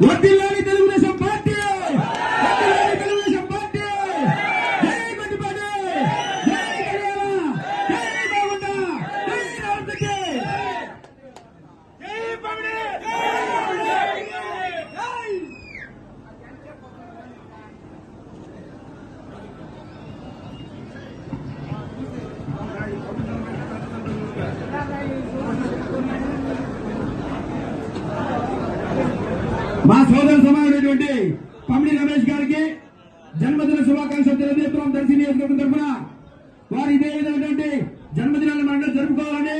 Lutilani మా సోదర సమానమైనటువంటి పమిడి రమేష్ గారికి జన్మదిన శుభాకాంక్షలు తెలియజేస్తున్నాం దర్శి నియోజకవర్గం తరఫున. వారు ఇదే విధమైనటువంటి జన్మదినాన్ని మనం జరుపుకోవాలని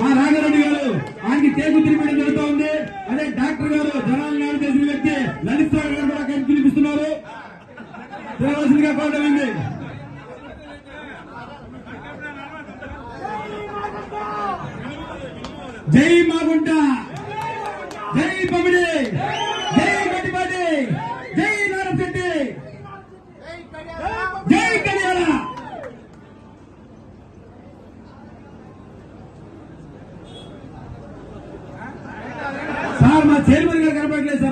మా రాఘరెడ్డి గారు ఆయనకి కేకు తిరిగిపోయడం జరుగుతూ ఉంది. అదే డాక్టర్ గారు జనాలు చేసిన వ్యక్తి లలిత్ గారు కూడా కేకు తినిపిస్తున్నారు తినవలసిందిగా జై మాగుంట. జై పమిడి. జై గట్టిపాటి జై నారశెట్టి జై కళ్యాణ. సార్ మా చైర్మన్ గారు కనపడలేదు